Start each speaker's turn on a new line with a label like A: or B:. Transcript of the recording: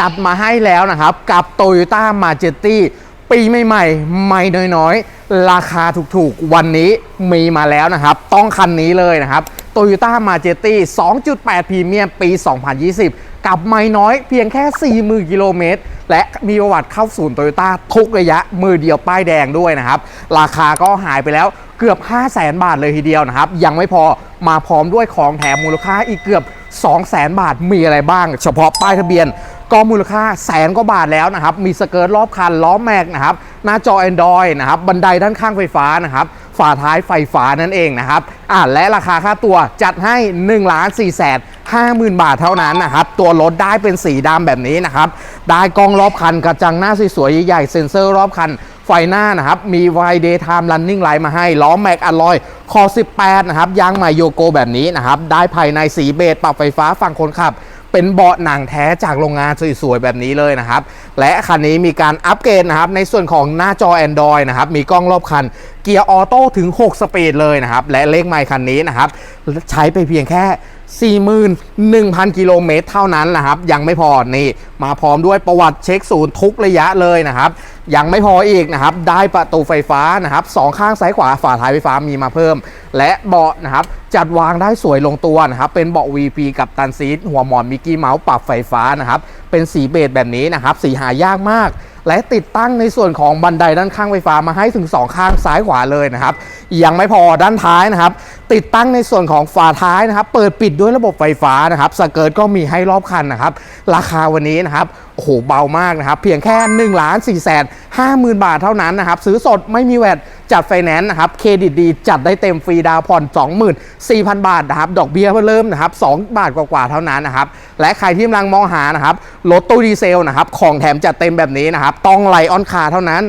A: จัดมาให้แล้วนะครับ กับ Toyota m a j e t i ปีใหม่ๆไม่น้อยๆ ราคาถูกๆ วันนี้มีมาแล้วนะครับ ต้องคันนี้เลยนะครับ Toyota m a j e t i 2.8พรีเมียมปี 2020 กับไม่น้อยเพียงแค่ 40,000 กิโลเมตร และมีประวัติเข้าศูนย์โตโยต้าทุกระยะมือเดียวป้ายแดงด้วยนะครับ ราคาก็หายไปแล้วเกือบ 5 0 0แสนบาทเลยทีเดียวนะครับ ยังไม่พอมาพร้อมด้วยของแถมมูลค่าอีกเกือบ 2 0 0แสนบาทมีอะไรบ้าง เฉพาะป้ายทะเบียน ก็มูลค่าแสนกว่าบาทแล้วนะครับ มีสเกิร์ตรอบคันล้อแม็กนะครับ หน้าจอ Android นะครับ บันไดด้านข้างไฟฟ้านะครับ ฝาท้ายไฟฟ้านั่นเองนะครับ อ่าและราคาค่าตัวจัดให้1ล้าน4แสน50,000บาทเท่านั้นนะครับ ตัวรถได้เป็นสีดำแบบนี้นะครับ ได้กล้องรอบคันกระจังหน้าสวยๆใหญ่ๆเซ็นเซอร์รอบคันไฟหน้านะครับ มีไวเดย์ไทม์รันนิ่งไลท์มาให้ ล้อแม็กอลลอย คอ 18 นะครับ ยางใหม่โยโกแบบนี้นะครับ ได้ภายในสีเบจปรับไฟฟ้าฝั่งคนขับ เป็นเบาะหนังแท้จากโรงงานสวยๆแบบนี้เลยนะครับ และคันนี้มีการอัปเกรดนะครับ ในส่วนของหน้าจอ Android นะครับ มีกล้องรอบคัน เกียร์ออโต้ถึง 6 สปีดเลยนะครับ และเลขไมค์คันนี้นะครับ ใช้ไปเพียงแค่ 41,000 กิโลเมตรเท่านั้นนะครับ ยังไม่พอนี่ มาพร้อมด้วยประวัติเช็คศูนย์ทุกระยะเลยนะครับ ยังไม่พออีกนะครับ ได้ประตูไฟฟ้านะครับสองข้างซ้ายขวาฝาท้ายไฟฟ้ามีมาเพิ่ม และเบาะนะครับ จัดวางได้สวยลงตัวนะครับ เป็นเบาะ VP กับตันซีทหัวหมอนมิกกี้เมาส์ปรับไฟฟ้านะครับ เป็นสีเบจแบบนี้นะครับ สีหายากมากและติดตั้งในส่วนของบันไดด้านข้างไฟฟ้ามาให้ถึง 2 ข้างซ้ายขวาเลยนะครับ ยังไม่พอด้านท้ายนะครับ ติดตั้งในส่วนของฝาท้ายนะครับ เปิดปิดด้วยระบบไฟฟ้านะครับสเกิร์ตก็มีให้รอบคันนะครับ ราคาวันนี้นะครับโอ้โหเบามากนะครับ เพียงแค่1นึ่งล้านสี่แสนห้าหมื่นบาทเท่านั้นนะครับ ซื้อสดไม่มีแวดจัดไฟแนนซ์นะครับเครดิตดีจัดได้เต็มฟรีดาวน์ผ่อน24,000 บาทนะครับ ดอกเบี้ยเพิ่มเริ่มนะครับ2บาทกว่าๆเท่านั้นนะครับ และใครที่กำลังมองหานะครับรถตู้ดีเซลนะครับของแถมจัดเต็มแบบนี้นะครับต้องไลออนคาร์เท่านั้น